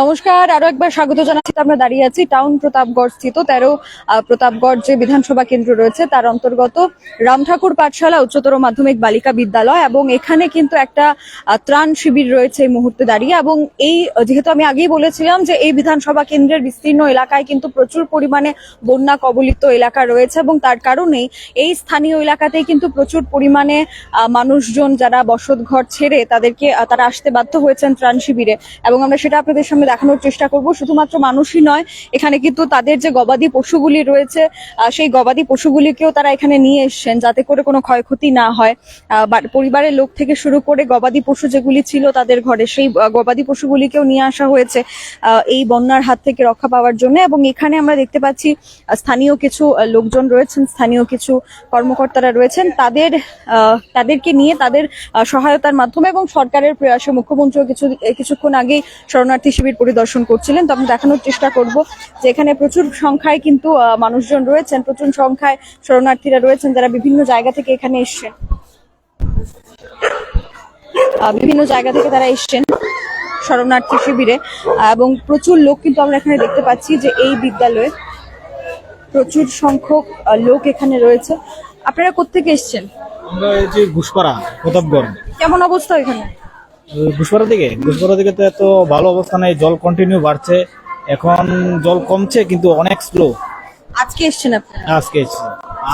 নমস্কার, আরও একবার স্বাগত জানাচ্ছি। আমরা দাঁড়িয়ে আছি টাউন প্রতাপগড় স্থিত তেরো প্রতাপগড় যে বিধানসভা কেন্দ্র রয়েছে, তার অন্তর্গত রামঠাকুর পাঠশালা উচ্চতর মাধ্যমিক বালিকা বিদ্যালয় এবং এখানে কিন্তু একটা ত্রাণ শিবির রয়েছে এই মুহূর্তে দাঁড়িয়ে এবং এই, যেহেতু আমি আগেই বলেছিলাম যে এই বিধানসভা কেন্দ্রের বিস্তীর্ণ এলাকায় কিন্তু প্রচুর পরিমাণে বন্যা কবলিত এলাকা রয়েছে এবং তার কারণেই এই স্থানীয় এলাকাতেই কিন্তু প্রচুর পরিমাণে মানুষজন যারা বসত ঘর ছেড়ে তাদেরকে তারা আসতে বাধ্য হয়েছেন ত্রাণ শিবিরে এবং আমরা সেটা আপনাদের সামনে দেখানোর চেষ্টা করব। শুধুমাত্র মানুষই নয়, এখানে কিন্তু তাদের যে গবাদি পশুগুলি রয়েছে সেই গবাদি পশুগুলিকেও তারা এখানে নিয়ে এসছেন যাতে করে কোনো ক্ষয়ক্ষতি না হয়। পরিবারের লোক থেকে শুরু করে গবাদি পশু যেগুলি ছিল তাদের ঘরে, সেই গবাদি পশুগুলিকেও নিয়ে আসা হয়েছে এই বন্যার হাত থেকে রক্ষা পাওয়ার জন্য। এবং এখানে আমরা দেখতে পাচ্ছি স্থানীয় কিছু লোকজন রয়েছেন, স্থানীয় কিছু কর্মকর্তারা রয়েছেন। তাদের তাদেরকে নিয়ে তাদের সহায়তার মাধ্যমে এবং সরকারের প্রয়াসে মুখ্যমন্ত্রীও কিছু কিছুক্ষণ আগেই শরণার্থী শিবির পরিদর্শন করছিলেন তো আমি দেখানোর চেষ্টা করব যে এখানে প্রচুর সংখ্যায় কিন্তু মানুষজন রয়েছেন প্রচুর সংখ্যায় শরণার্থীরা রয়েছেন যারা বিভিন্ন জায়গা থেকে এখানে এসছেন। বিভিন্ন জায়গা থেকে তারা এসছেন শরণার্থী শিবিরে এবং প্রচুর লোক কিন্তু আমরা এখানে দেখতে পাচ্ছি যে এই বিদ্যালয়ে প্রচুর সংখ্যক লোক এখানে রয়েছে। আপনারা কোত্থেকে এসছেন? আমরা এই যে ঘুষপাড়া প্রতাপগড়। কেমন অবস্থা এখানে? ঘুষপাড়া দিকে? ঘুষপাড়া দিকে তো এত ভালো অবস্থা নেই জল কন্টিনিউ বাড়ছে। এখন জল কমছে কিন্তু অনেক স্লো আজকে এসছেন আপনারা আজকে এসেছে।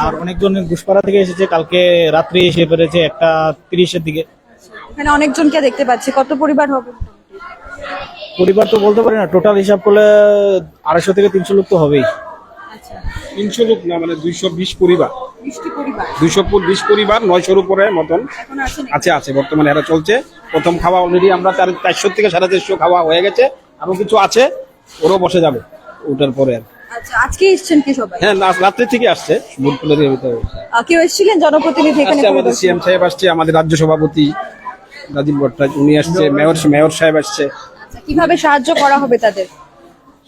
আর অনেকজন ঘুষপাড়া থেকে এসেছে কালকে রাত্রি এসে পেরেছে একটা তিরিশের দিকে। এখানে অনেকজনকে দেখতে পাচ্ছি। কত পরিবার হবে? পরিবার তো বলতে পারি না টোটাল হিসাব করলে আড়াইশো থেকে তিনশো লোক তো হবেই। তিনশো লোক না মানে দুইশো বিশ পরিবার। দুইশো বিশ পরিবার নয়শোর উপরে মতন। আছে আছে বর্তমানে এরা চলছে। প্রথম খাওয়া অলরেডি আমরা তার চারশো থেকে সাড়ে চারশো খাওয়া হয়ে গেছে। আরও কিছু আছে ওরও বসে যাবে ওটার পরে আর। আচ্ছা আজকে এসছেন কি সবাই? হ্যাঁ রাত্রি থেকে আসছে ভিতরে। আহ, কেউ এসেছিলেন? জনপ্রতিনিধি এখানে আমাদের? সিএম সাহেব আসছে আমাদের রাজ্য সভাপতি রাজীব ভট্টাচার্য উনি আসছে মেয়র মেয়র সাহেব আসছে। আচ্ছা, কীভাবে সাহায্য করা হবে তাদের?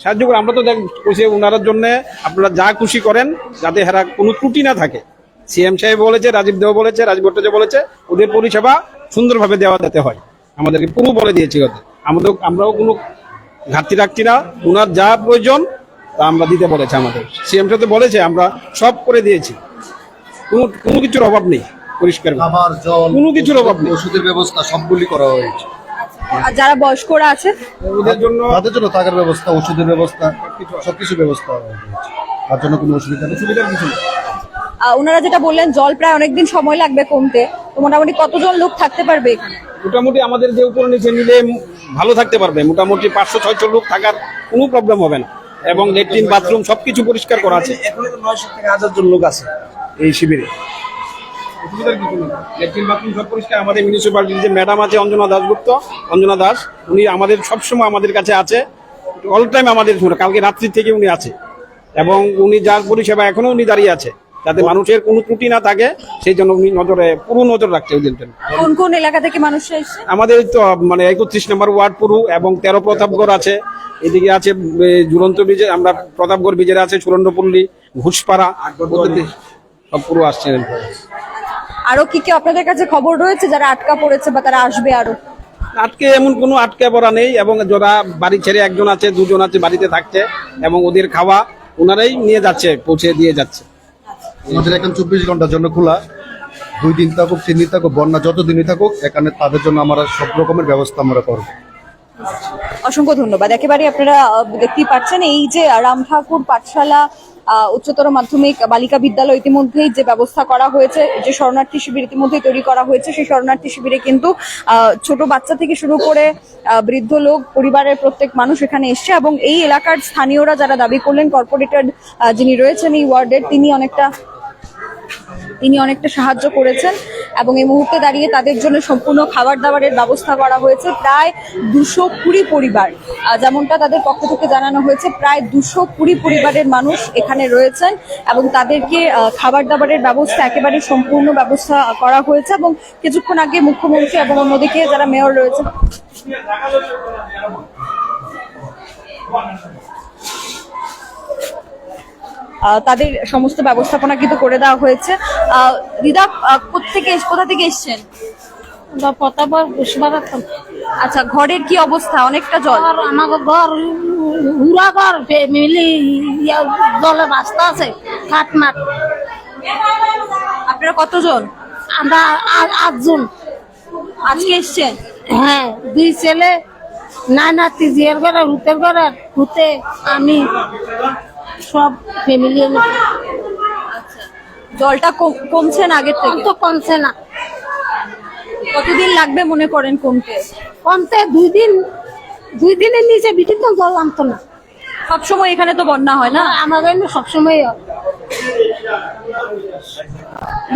সাহায্য করে। আমরা তো দেখ কইছি ওনার জন্য আপনারা যা খুশি করেন যাতে হেরা কোনো ত্রুটি না থাকে। সিএম সাহেব বলেছে রাজীব দেব বলেছে রাজীব ভট্টাচার্য বলেছে ওদের পরিষেবা সুন্দরভাবে দেওয়া যেতে হয়। আমাদেরকে পুরো বলে দিয়েছি ওদের। আমাদের আমরাও কোনো ঘাটতি রাখছি না। ওনার যা প্রয়োজন তা আমরা দিতে বলেছে আমাদের। সিএম সাহেব তো বলেছে আমরা সব করে দিয়েছি। কোনো কোনো কিছুর অভাব নেই পরিষ্কার। কোনো কিছুর অভাব নেই। ওষুধের ব্যবস্থা সবগুলি করা হয়েছে। আর যারা বয়স্করা আছে? ওদের জন্য তাদের জন্য থাকার ব্যবস্থা ওষুধের ব্যবস্থা সবকিছু ব্যবস্থা তার জন্য কোনো অসুবিধা নেই। সুবিধার কিছু ওনারা যেটা বললেন জল প্রায় অনেকদিন সময় লাগবে কমতে। তো মোটামুটি কতজন লোক থাকতে পারবে এখানে? মোটামুটি আমাদের যে উপর নিচে নিলে ভালো থাকতে পারবে। মোটামুটি পাঁচশো ছয়শো লোক থাকার কোনো প্রবলেম হবে না। এবং লেট্রিন বাথরুম সবকিছু পরিষ্কার করা আছে। এখনও নয়শো থেকে হাজার জন লোক আছে এই শিবিরে। অসুবিধার কিছু নেই। লেট্রিন বাথরুম সব পরিষ্কার। আমাদের মিউনিসিপালিটির যে ম্যাডাম আছে অঞ্জনা দাসগুপ্ত অঞ্জনা দাস উনি আমাদের সবসময় আমাদের কাছে আছে। অল টাইম আমাদের কালকে রাত্রি থেকে উনি আছে। এবং উনি যার পরিষেবা এখনও উনি দাঁড়িয়ে আছে। যাতে মানুষের কোনো ত্রুটি না থাকে সেই জন্য উনি নজরে পুরো নজর রাখছে ওদের জন্য কোন কোন এলাকা থেকে এসছে? আমাদের তো মানে একত্রিশ নম্বর ওয়ার্ড পুরু এবং তেরো প্রতাপগড় আছে। এদিকে আছে ঝুলন্ত ব্রিজে আমরা প্রতাপগড় ব্রিজের আছে সুরন্ডপল্লী ঘুষপাড়া সব পুরো আসছে। আরও কি কি আপনাদের কাছে খবর রয়েছে যারা আটকা পড়েছে বা তারা আসবে আরও? আটকে এমন কোনো আটকে পড়া নেই এবং যারা বাড়ি ছেড়ে একজন আছে দুজন আছে বাড়িতে থাকছে এবং ওদের খাওয়া ওনারাই নিয়ে যাচ্ছে পৌঁছে দিয়ে যাচ্ছে। আমাদের এখন চব্বিশ ঘণ্টার জন্য খোলা। দুই দিন থাকুক তিন দিন থাকুক বন্যা যত দিনই থাকুক এখানে তাদের জন্য আমরা সব রকমের ব্যবস্থা আমরা করব। অসংখ্য ধন্যবাদ। একেবারে আপনারা দেখতেই পাচ্ছেন এই যে রাম ঠাকুর পাঠশালা উচ্চতর মাধ্যমিক বালিকা বিদ্যালয় ইতিমধ্যেই যে ব্যবস্থা করা হয়েছে, যে শরণার্থী শিবির ইতিমধ্যেই তৈরি করা হয়েছে, সেই শরণার্থী শিবিরে কিন্তু ছোট বাচ্চা থেকে শুরু করে বৃদ্ধ লোক, পরিবারের প্রত্যেক মানুষ এখানে এসছে এবং এই এলাকার স্থানীয়রা যারা দাবি করলেন কর্পোরেটর যিনি রয়েছেন এই ওয়ার্ডের, তিনি অনেকটা তিনি অনেকটা সাহায্য করেছেন। এবং এই মুহূর্তে দাঁড়িয়ে তাদের জন্য সম্পূর্ণ খাবার দাবারের ব্যবস্থা করা হয়েছে। প্রায় দুশো কুড়ি পরিবার যেমনটা তাদের পক্ষ থেকে জানানো হয়েছে, প্রায় দুশো কুড়ি পরিবারের মানুষ এখানে রয়েছেন এবং তাদেরকে খাবার দাবারের ব্যবস্থা একেবারে সম্পূর্ণ ব্যবস্থা করা হয়েছে এবং কিছুক্ষণ আগে মুখ্যমন্ত্রী এবং অন্যদিকে যারা মেয়র রয়েছে তাদের সমস্ত ব্যবস্থাপনা কিন্তু করে দেওয়া হয়েছে। দিদা এস- কোথা থেকে এসছেন? প্রতাপর আচ্ছা ঘরের কি অবস্থা? অনেকটা জল। আমাকে ঘর হুরা ঘর ফ্যামিলি জলে বাস্তা আছে কাঠমাট আপনারা কতজন? আমরা আটজন। আজকে এসছেন? হ্যাঁ দুই ছেলে নাই নাতি জিয়ার ঘরে হুতের ঘরে হুতে আমি। সব ফ্যামিলি জলটা কমছে না আগের থেকে? তো কমছে না। কতদিন লাগবে মনে করেন কমতে? কমতে দুই দিন দুই দিনের নিচে বিটির তো জল আনতো না। সবসময় এখানে তো বন্যা হয় না? আমাদের সবসময়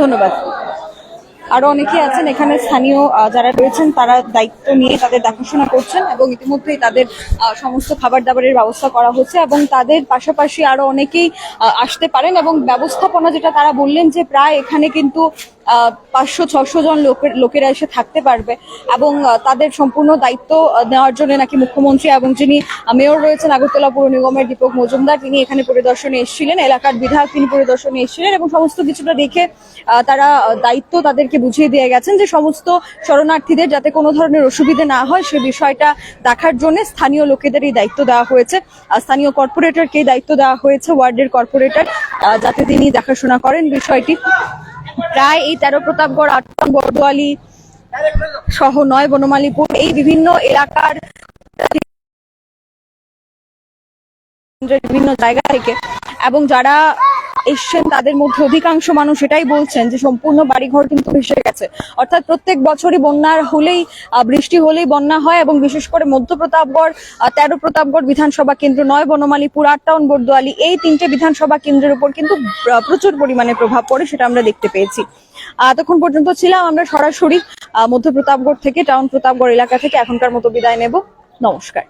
ধন্যবাদ। আরও অনেকে আছেন এখানে স্থানীয় যারা রয়েছেন, তারা দায়িত্ব নিয়ে তাদের দেখাশোনা করছেন এবং ইতিমধ্যেই তাদের সমস্ত খাবার দাবারের ব্যবস্থা করা হচ্ছে এবং তাদের পাশাপাশি আরও অনেকেই আসতে পারেন এবং ব্যবস্থাপনা যেটা তারা বললেন যে প্রায় এখানে কিন্তু পাঁচশো, ছশো জন লোকের, লোকেরা এসে থাকতে পারবে এবং তাদের সম্পূর্ণ দায়িত্ব নেওয়ার জন্য নাকি মুখ্যমন্ত্রী এবং যিনি মেয়র রয়েছেন আগরতলা পৌর নিগমের দীপক মজুমদার, তিনি এখানে পরিদর্শনে এসেছিলেন, এলাকার বিধায়ক তিনি পরিদর্শনে এসেছিলেন এবং সমস্ত কিছুটা দেখে তারা দায়িত্ব তাদেরকে বুঝিয়ে দিয়ে গেছেন যে সমস্ত শরণার্থীদের যাতে কোনো ধরনের অসুবিধে না হয় সে বিষয়টা দেখার জন্য স্থানীয় লোকেদের এই দায়িত্ব দেওয়া হয়েছে। স্থানীয় কর্পোরেটরকে দায়িত্ব দেওয়া হয়েছে, ওয়ার্ডের কর্পোরেটর যাতে তিনি দেখাশোনা করেন বিষয়টি। প্রায় এই তেরো প্রতাপগড় আটন বরদোয়ালি সহ নয় বনমালীপুর, এই বিভিন্ন এলাকার বিভিন্ন জায়গা থেকে এবং যারা এসছেন, তাদের মধ্যে অধিকাংশ মানুষ এটাই বলছেন যে সম্পূর্ণ বাড়িঘর কিন্তু ভেসে গেছে। অর্থাৎ প্রত্যেক বছরই বন্যার হলেই বৃষ্টি হলেই বন্যা হয় এবং বিশেষ করে মধ্য প্রতাপগড় তেরো প্রতাপগড় বিধানসভা কেন্দ্র নয় বনমালীপুর আট টাউন বরদোয়ালি এই তিনটে বিধানসভা কেন্দ্রের উপর কিন্তু প্রচুর পরিমাণে প্রভাব পড়ে, সেটা আমরা দেখতে পেয়েছি। এতক্ষণ পর্যন্ত ছিলাম আমরা সরাসরি মধ্য প্রতাপগড় থেকে, টাউন প্রতাপগড় এলাকা থেকে, এখনকার মতো বিদায় নেব। নমস্কার।